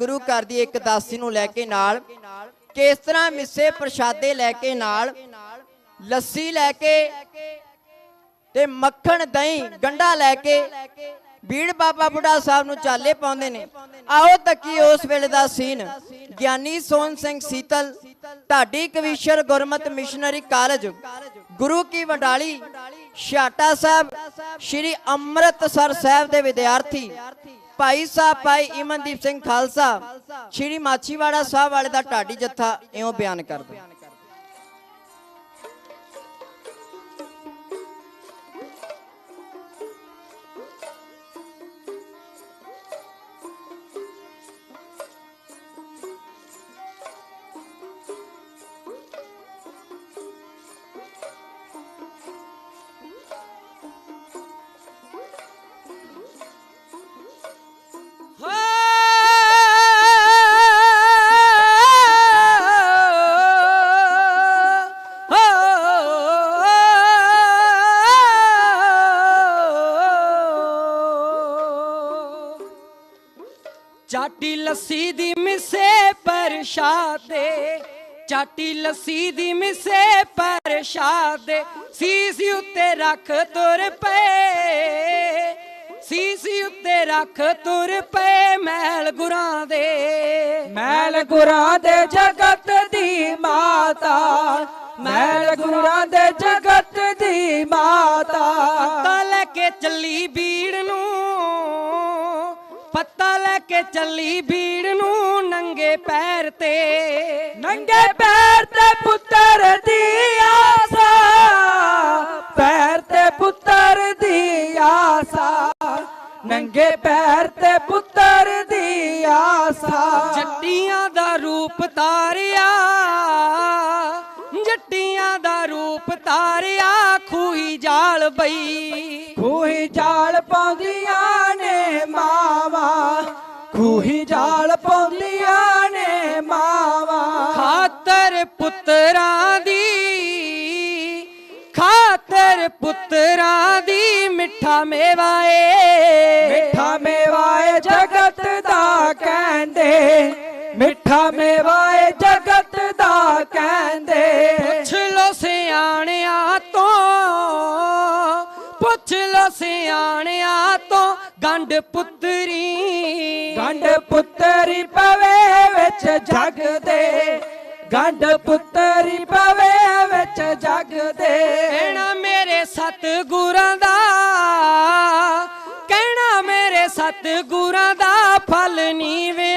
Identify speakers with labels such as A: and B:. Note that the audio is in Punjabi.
A: ਗੁਰੂ ਘਰ ਦੀ ਇੱਕ ਦਾਸੀ ਨੂੰ ਲੈ ਕੇ ਨਾਲ, ਕਿਸ ਤਰ੍ਹਾਂ ਮਿੱਸੇ ਪ੍ਰਸ਼ਾਦੇ ਲੈ ਕੇ ਨਾਲ, ਲੱਸੀ ਲੈ ਕੇ ਤੇ ਮੱਖਣ ਦਹੀਂ ਗੰਡਾ ਲੈ ਕੇ ਬੀੜ ਬਾਬਾ ਬੁੱਢਾ ਸਾਹਿਬ ਨੂੰ ਚਾਲੇ ਪਾਉਂਦੇ ਨੇ। ਆਓ ਤੱਕੀ ਉਸ ਵੇਲੇ ਦਾ ਸੀਨ। ਗਿਆਨੀ ਸੋਹਣ ਸਿੰਘ ਸੀਤਲ, ਢਾਡੀ ਕਵੀਸ਼ਰ ਗੁਰਮਤ ਮਿਸ਼ਨਰੀ ਕਾਲਜ, ਗੁਰੂ ਕੀ ਵਡਾਲੀ ਛਾਟਾ ਸਾਹਿਬ, ਸ਼੍ਰੀ ਅੰਮ੍ਰਿਤਸਰ ਸਾਹਿਬ ਦੇ ਵਿਦਿਆਰਥੀ। ਭਾਈ ਸਾਹਿਬ, ਭਾਈ ਇਮਨਦੀਪ ਸਿੰਘ ਖਾਲਸਾ, ਸ਼੍ਰੀ ਮਾਛੀਵਾੜਾ ਸਾਹਿਬ ਵਾਲੇ ਦਾ ਢਾਡੀ ਜੱਥਾ ਇਉਂ ਬਿਆਨ ਕਰਦੇ।
B: ਚਾਟੀ ਲੱਸੀ ਦੀ ਮਿਸੇ ਪਰਸ਼ਾਦੇ ਚਾਟੀ ਲੱਸੀ ਦੀ ਮਿਸੇ ਪਰਸ਼ਾਦੇ ਸੀਸ ਉੱਤੇ ਰੱਖ ਤੁਰ ਪਏ ਸੀਸ ਉੱਤੇ ਰੱਖ ਤੁਰ ਪਏ ਮਹਿਲ ਗੁਰਾਂ ਦੇ।
C: ਮੈਲ ਗੁਰਾਂ ਦੇ ਜਗਤ ਦੀ ਮਾਤਾ ਮੈਲ ਗੁਰਾਂ ਦੇ ਜਗਤ ਦੀ ਮਾਤਾ।
B: ਲੈ ਕੇ ਚੱਲੀ ਬੀੜ ਨੂੰ ਪੱਤਾ ਲੈ ਕੇ ਚੱਲੀ ਬੀੜ ਨੂੰ ਨੰਗੇ ਪੈਰ ਤੇ।
C: ਨੰਗੇ ਪੈਰ ਤੇ ਪੁੱਤਰ ਦੀ ਆਸਾ ਪੈਰ ਤੇ ਪੁੱਤਰ ਦੀ ਆਸਾ। ਨੰਗੇ ਪੈਰ ਤੇ ਪੁੱਤਰ ਦੀ ਆਸਾ।
B: ਜੱਟੀਆਂ ਦਾ ਰੂਪ ਤਾਰਿਆ ਜੱਟੀਆਂ ਦਾ ਰੂਪ ਤਾਰਿਆ ਖੂਹੀ ਜਾਲ ਬਈ।
C: ਖੂਹੀ ਜਾਲ ਪਾਉਂਦੀਆਂ ਜਾਲ ਪਾਉਂਦੀਆਂ ਨੇ ਮਾਵਾ।
B: ਖਾਤਰ ਪੁੱਤਰਾਂ ਦੀ ਖਾਤਰ ਪੁੱਤਰਾਂ ਦੀ ਮਿੱਠਾ ਮੇਵਾ ਏ।
C: ਮਿੱਠਾ ਮੇਵਾ ਏ ਜਗਤ ਦਾ ਕਹਿੰਦੇ। ਮਿੱਠਾ ਮੇਵਾ ਏ ਜਗਤ ਦਾ ਕਹਿੰਦੇ।
B: ਪੁੱਛ ਲੋ ਸਿਆਣਿਆਂ ਤੋਂ ਪੁੱਛ ਲੋ ਸਿਆਣਿਆਂ ਤੋਂ ਗੰਡ ਪੁੱਤਰੀ।
C: ਗੰਡ ਪੁੱਤਰੀ ਪਵੇ ਵਿੱਚ ਜਗ ਦੇ। ਗੰਢ ਪੁੱਤਰੀ ਪਵੇ ਵਿੱਚ ਜਗ ਦੇ।
B: ਕਹਿਣਾ ਮੇਰੇ ਸਤਿਗੁਰਾਂ ਦਾ, ਕਹਿਣਾ ਮੇਰੇ ਸਤਿਗੁਰਾਂ ਦਾ ਫਲ ਨੀਵਿਆ